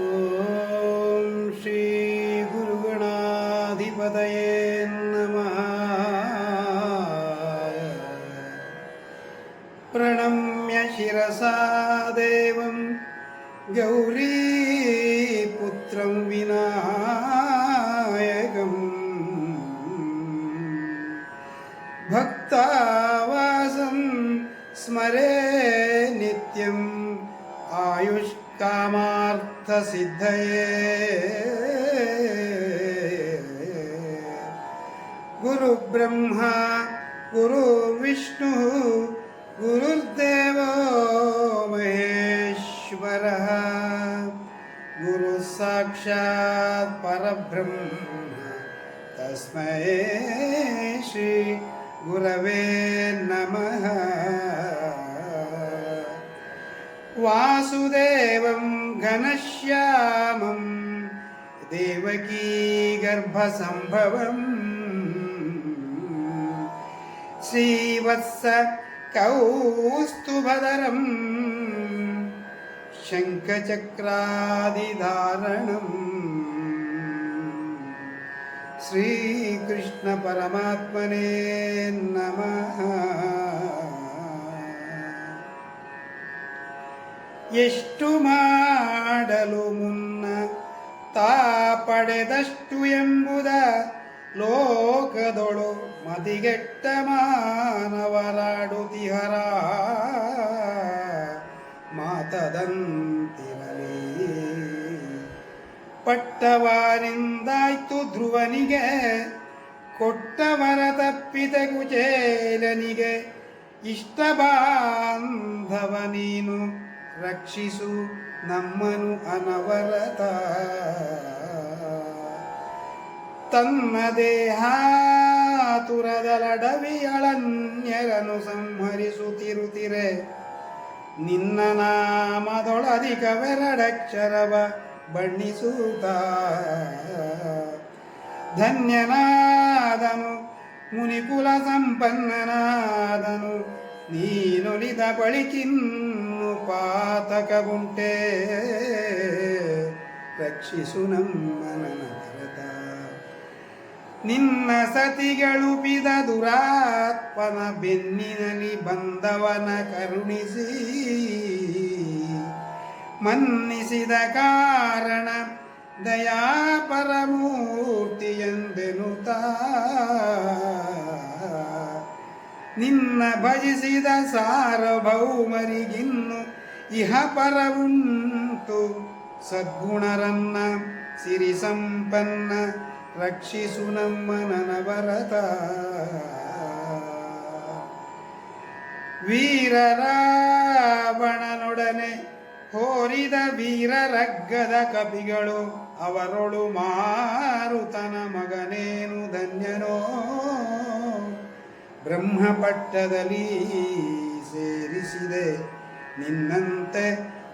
ഓം ശ്രീ പ്രണമ്യ ശിരസാ ദേവം नित्यम् आयुष्कामार्थसिद्धये गुरुब्रह्मा गुरुविष्णुः गुरुर्देवो महेश्वरः गुरुः साक्षात् परब्रह्म तस्मै श्रीगुरवे नमः घनश्यामं देवकी गर्भसम्भवम् श्रीवत्स कौस्तुभधरं शङ्खचक्रादिधारणम् श्रीकृष्णपरमात्मने नमः ಎಷ್ಟು ಮಾಡಲು ಮುನ್ನ ತಾ ಪಡೆದಷ್ಟು ಎಂಬುದ ಲೋಕದೊಳು ಮತಿಗೆಟ್ಟ ಮಾನವರಾಡುತಿಹರ ಮಾತದಂತಿರಲಿ. ಪಟ್ಟವಾರಿಂದಾಯ್ತು ಧ್ರುವನಿಗೆ, ಕೊಟ್ಟವರ ತಪ್ಪಿತ ಕುಚೇಲನಿಗೆ ಇಷ್ಟ ಬಾಂಧವ ನೀನು ರಕ್ಷಿಸು. ನಮ್ಮನು ಅನವರತ. ತನ್ನ ದೇಹ ತುರದಲಡವಿಯಳನ್ಯರನು ಸಂಹರಿಸುತ್ತಿರುತ್ತಿರೆ. ನಿನ್ನ ನಾಮದೊಳಧಿಕವೆರಡಕ್ಷರವ ಬಣ್ಣಿಸುತ್ತ. ಧನ್ಯನಾದನು ಮುನಿಕುಲ ಸಂಪನ್ನನಾದನು ನೀನುಳಿದ ಬಳಿಕಿನ್ನು ಪಾತಕವುಂಟೆ. ರಕ್ಷಿಸು ನಮ್ಮನನ ಭರತ ನಿನ್ನ ಸತಿಗಳುಪಿದ ದುರಾತ್ಮನ ಬೆನ್ನಿನಲ್ಲಿ ಬಂದವನ ಕರುಣಿಸಿ. ಮನ್ನಿಸಿದ ಕಾರಣ ದಯಾಪರಮೂರ್ತಿಯೆಂದೆನುತಾ ನಿನ್ನ ಭಜಿಸಿದ ಸಾರ್ವಭೌಮರಿಗಿನ್ನು ಇಹ ಪರವುಂಟು. ಸದ್ಗುಣರನ್ನ ಸಿರಿ ಸಂಪನ್ನ ರಕ್ಷಿಸು ನಮ್ಮ ನನವರತ. ವೀರರಾವಣನೊಡನೆ ಹೋರಿದ ವೀರರಗ್ಗದ ಕಪಿಗಳು ಅವರೊಳು ಮಾರುತನ ಮಗನೇನು ಧನ್ಯನೋ. ಬ್ರಹ್ಮಪಟ್ಟದಲ್ಲಿ ಸೇರಿಸಿದೆ. ನಿನ್ನಂತೆ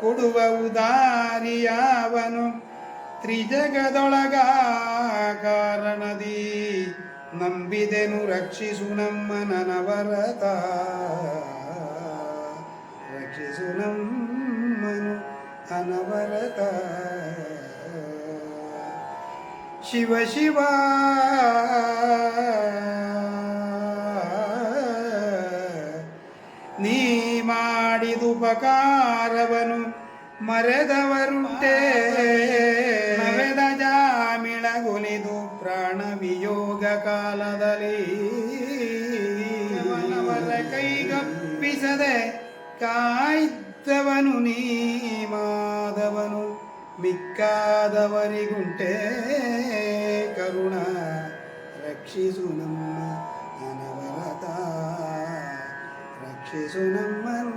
ಕೊಡುವ ಉದಾರಿಯಾವನು ತ್ರಿಜಗದೊಳಗ ಕಾರಣದಿ ನಂಬಿದೆನು ರಕ್ಷಿಸು ನಮ್ಮ ನನವರತ. ರಕ್ಷಿಸು ನಮ್ಮನು ಅನವರತ. ಶಿವ ಶಿವ ಮಾಡಿದುಪಕಾರವನು ಮರೆದವರುಂಟೆ. ನವೆದ ಜಾಮಿಳಗೊಲಿದು ಪ್ರಾಣ ವಿಯೋಗ ಕಾಲದಲ್ಲಿ ಮನವರ ಕೈಗಪ್ಪಿಸದೆ ಕಾಯ್ದವನು ನೀ ಮಾದವನು, ಮಿಕ್ಕಾದವರಿಗುಂಟೆ. ಕರುಣ ರಕ್ಷಿಸು ನಮ್ಮ ಅನವರತ, ರಕ್ಷಿಸು ನಮ್ಮನು